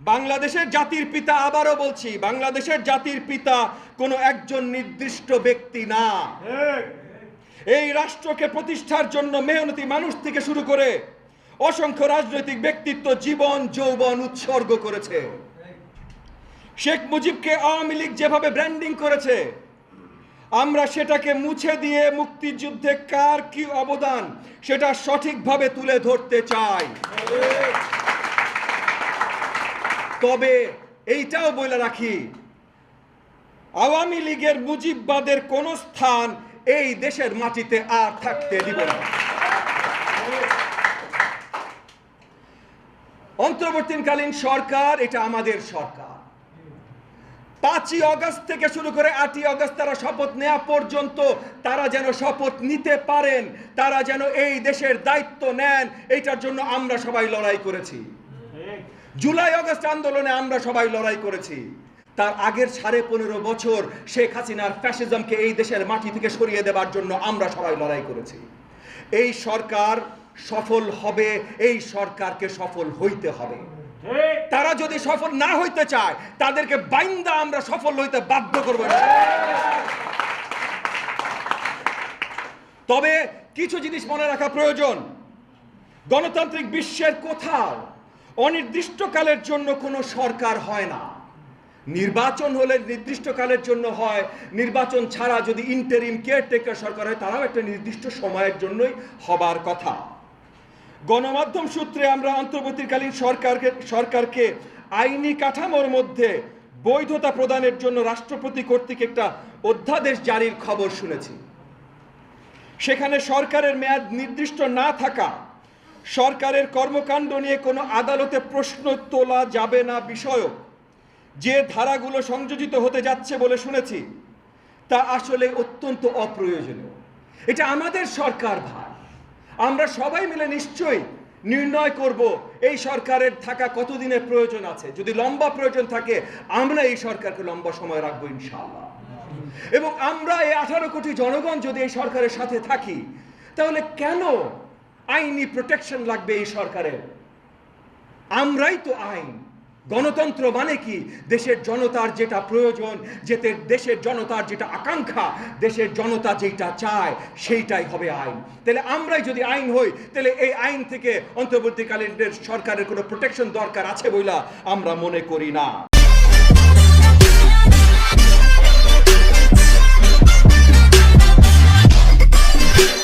বাংলাদেশের জাতির পিতা আবারও বলছি বাংলাদেশের জাতির পিতা কোনো একজন নির্দিষ্ট ব্যক্তি না। এই রাষ্ট্রকে প্রতিষ্ঠার জন্য মেহনতি মানুষ থেকে শুরু করে অসংখ্য রাজনৈতিক ব্যক্তিত্ব জীবন যৌবন উৎসর্গ করেছে। শেখ মুজিবকে আওয়ামী লীগ যেভাবে ব্র্যান্ডিং করেছে আমরা সেটাকে মুছে দিয়ে মুক্তিযুদ্ধে কার কি অবদান সেটা সঠিকভাবে তুলে ধরতে চাই। তবে এইটাও বলে রাখি, আওয়ামী লীগের মুজিববাদের কোন স্থান এই দেশের মাটিতে আর থাকতে দিব না। অন্তর্বর্তীকালীন সরকার এটা আমাদের সরকার। পাঁচই অগস্ট থেকে শুরু করে আটই অগস্ট তারা শপথ নেওয়া পর্যন্ত তারা যেন শপথ নিতে পারেন, তারা যেন এই দেশের দায়িত্ব নেন, এইটার জন্য আমরা সবাই লড়াই করেছি। জুলাই অগস্ট আন্দোলনে আমরা সবাই লড়াই করেছি। তার আগের সাড়ে পনেরো বছর শেখ হাসিনার ফ্যাসিজমকে এই দেশের মাটি থেকে সরিয়ে দেবার জন্য আমরা সবাই লড়াই করেছি। এই সরকার সফল হবে, এই সরকারকে সফল হইতে হবে। তারা যদি সফল না হইতে চায়, তাদেরকে বাইন্দা আমরা সফল হইতে বাধ্য করব। তবে কিছু জিনিস মনে রাখা প্রয়োজন। গণতান্ত্রিক বিশ্বের কোথাও অনির্দিষ্টকালের জন্য কোনো সরকার হয় না। নির্বাচন হলে নির্দিষ্টকালের জন্য হয়। নির্বাচন ছাড়া যদি ইন্টারিম কেয়ারটেকার সরকার হয়, তারাও একটা নির্দিষ্ট সময়ের জন্যই হবার কথা। গণমাধ্যম সূত্রে আমরা অন্তর্বর্তীকালীন সরকারকে সরকারকে আইনি কাঠামোর মধ্যে বৈধতা প্রদানের জন্য রাষ্ট্রপতি কর্তৃক একটা অধ্যাদেশ জারির খবর শুনেছি। সেখানে সরকারের মেয়াদ নির্দিষ্ট না থাকা সরকারের কর্মকাণ্ড নিয়ে কোনো আদালতে প্রশ্ন তোলা যাবে না বিষয়ক। যে ধারাগুলো সংযোজিত হতে যাচ্ছে বলে শুনেছি, তা আসলে অত্যন্ত অপ্রয়োজনীয়। এটা আমাদের সরকার ভাই আমরা সবাই মিলে নিশ্চয়ই নির্ণয় করব এই সরকারের থাকা কতদিনের প্রয়োজন আছে। যদি লম্বা প্রয়োজন থাকে, আমরা এই সরকারকে লম্বা সময় রাখব ইনশাআল্লাহ। এবং আমরা এই আঠারো কোটি জনগণ যদি এই সরকারের সাথে থাকি, তাহলে কেন আইনি প্রোটেকশন লাগবে এই সরকারের। আমরাই তো আইন। গণতন্ত্র মানে কি? দেশের জনতার যেটা প্রয়োজন, যেতে দেশের জনতার যেটা আকাঙ্ক্ষা, দেশের জনতা যেটা চায়, সেইটাই হবে আইন। তাহলে আমরাই যদি আইন হই, তাহলে এই আইন থেকে অন্তর্বর্তীকালীন সরকারের কোনো প্রোটেকশন দরকার আছে বইলা আমরা মনে করি না।